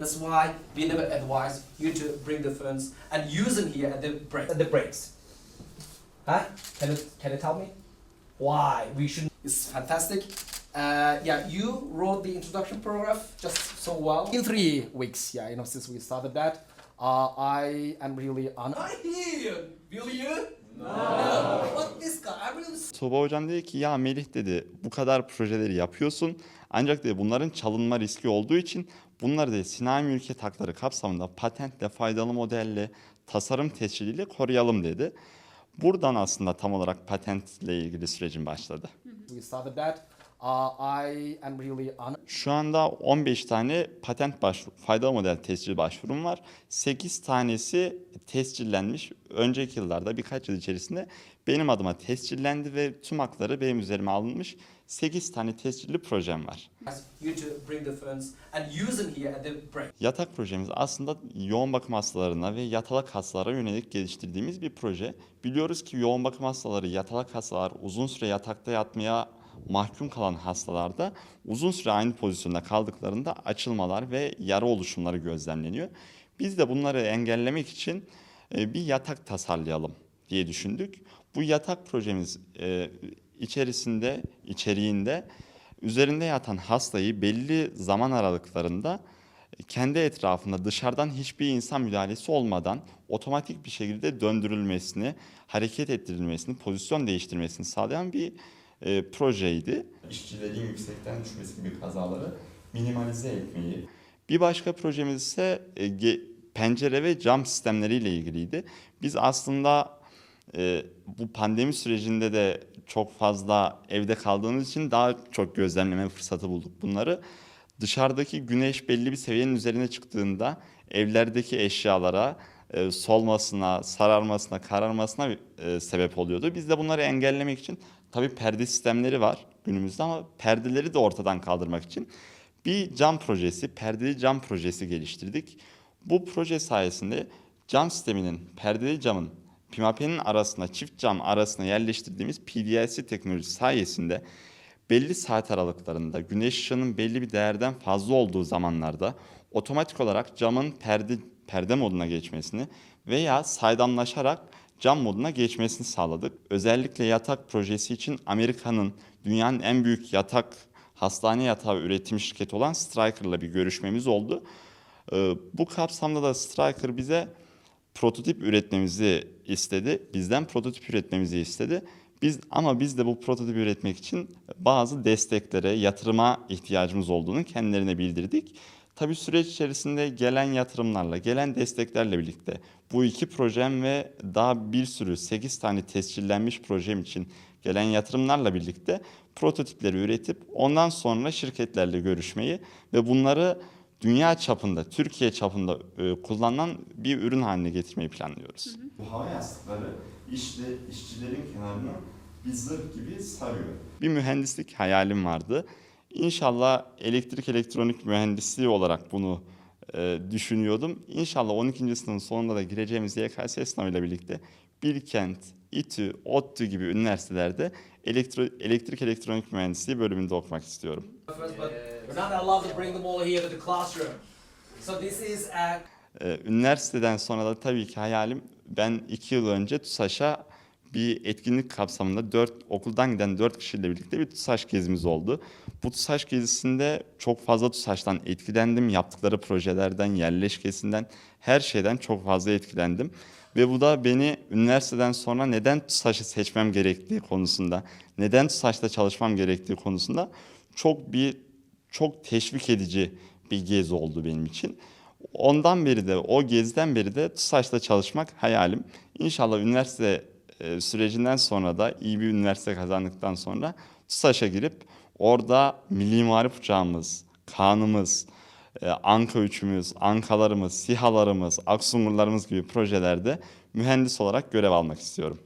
That's why we never advise you to bring the phones and use them here at the break. At the breaks. Huh? Can you can you tell me why we shouldn't? It's fantastic. Uh, yeah, you wrote the introduction paragraph just so well. In three weeks, yeah, you know, since we started that, uh, I am really honored. I hear, will you? Tuğba hocam dedi ki ya Melih dedi bu kadar projeleri yapıyorsun ancak dedi bunların çalınma riski olduğu için bunları dedi sinayi mülkiyet hakları kapsamında patentle, faydalı modelle, tasarım tesciliyle koruyalım dedi. Buradan aslında tam olarak patentle ilgili sürecin başladı. we started that. Uh, I am really honored. Şu anda 15 tane patent başvuru, faydalı model tescil başvurum var. 8 tanesi tescillenmiş. Önceki yıllarda birkaç yıl içerisinde benim adıma tescillendi ve tüm hakları benim üzerime alınmış. 8 tane tescilli projem var. Yatak projemiz aslında yoğun bakım hastalarına ve yatalak hastalara yönelik geliştirdiğimiz bir proje. Biliyoruz ki yoğun bakım hastaları, yatalak hastalar uzun süre yatakta yatmaya mahkum kalan hastalarda uzun süre aynı pozisyonda kaldıklarında açılmalar ve yara oluşumları gözlemleniyor. Biz de bunları engellemek için e, bir yatak tasarlayalım diye düşündük. Bu yatak projemiz e, içerisinde, içeriğinde üzerinde yatan hastayı belli zaman aralıklarında kendi etrafında dışarıdan hiçbir insan müdahalesi olmadan otomatik bir şekilde döndürülmesini, hareket ettirilmesini, pozisyon değiştirmesini sağlayan bir e, projeydi. İşçilerin yüksekten düşmesi gibi kazaları minimalize etmeyi. Bir başka projemiz ise e, pencere ve cam sistemleriyle ilgiliydi. Biz aslında e, bu pandemi sürecinde de çok fazla evde kaldığımız için daha çok gözlemleme fırsatı bulduk bunları. Dışarıdaki güneş belli bir seviyenin üzerine çıktığında evlerdeki eşyalara e, solmasına, sararmasına, kararmasına e, sebep oluyordu. Biz de bunları engellemek için tabii perde sistemleri var günümüzde ama perdeleri de ortadan kaldırmak için bir cam projesi, perdeli cam projesi geliştirdik. Bu proje sayesinde cam sisteminin, perdeli camın pimapenin arasına, çift cam arasına yerleştirdiğimiz PDLC teknolojisi sayesinde belli saat aralıklarında güneş ışığının belli bir değerden fazla olduğu zamanlarda otomatik olarak camın perde perde moduna geçmesini veya saydamlaşarak cam moduna geçmesini sağladık. Özellikle yatak projesi için Amerika'nın dünyanın en büyük yatak hastane yatağı üretim şirketi olan Stryker'la bir görüşmemiz oldu. Ee, Bu kapsamda da Stryker bize prototip üretmemizi istedi. Bizden prototip üretmemizi istedi. Biz ama biz de bu prototipi üretmek için bazı desteklere, yatırıma ihtiyacımız olduğunu kendilerine bildirdik. Tabii süreç içerisinde gelen yatırımlarla, gelen desteklerle birlikte bu iki projem ve daha bir sürü 8 tane tescillenmiş projem için gelen yatırımlarla birlikte prototipleri üretip ondan sonra şirketlerle görüşmeyi ve bunları dünya çapında, Türkiye çapında e, kullanılan bir ürün haline getirmeyi planlıyoruz. Bu hava yastıkları işte işçilerin kenarını bir zırh gibi sarıyor. Bir mühendislik hayalim vardı. İnşallah elektrik elektronik mühendisliği olarak bunu e, düşünüyordum. İnşallah 12. sınıfın sonunda da gireceğimiz YKS sınavıyla birlikte Bilkent, İTÜ, ODTÜ gibi üniversitelerde elektro, elektrik elektronik mühendisliği bölümünde okumak istiyorum. Ee, üniversiteden sonra da tabii ki hayalim ben iki yıl önce TUSAŞ'a bir etkinlik kapsamında dört okuldan giden dört kişiyle birlikte bir TUSAŞ gezimiz oldu. Bu TUSAŞ gezisinde çok fazla TUSAŞ'tan etkilendim. Yaptıkları projelerden, yerleşkesinden, her şeyden çok fazla etkilendim. Ve bu da beni üniversiteden sonra neden TUSAŞ'ı seçmem gerektiği konusunda, neden TUSAŞ'ta çalışmam gerektiği konusunda çok bir çok teşvik edici bir gezi oldu benim için. Ondan beri de o geziden beri de TUSAŞ'ta çalışmak hayalim. İnşallah üniversite e, sürecinden sonra da iyi bir üniversite kazandıktan sonra TUSAŞ'a girip orada milli marif uçağımız, kanımız, e, Anka üçümüz, Ankalarımız, SİHA'larımız, Aksungurlarımız gibi projelerde mühendis olarak görev almak istiyorum.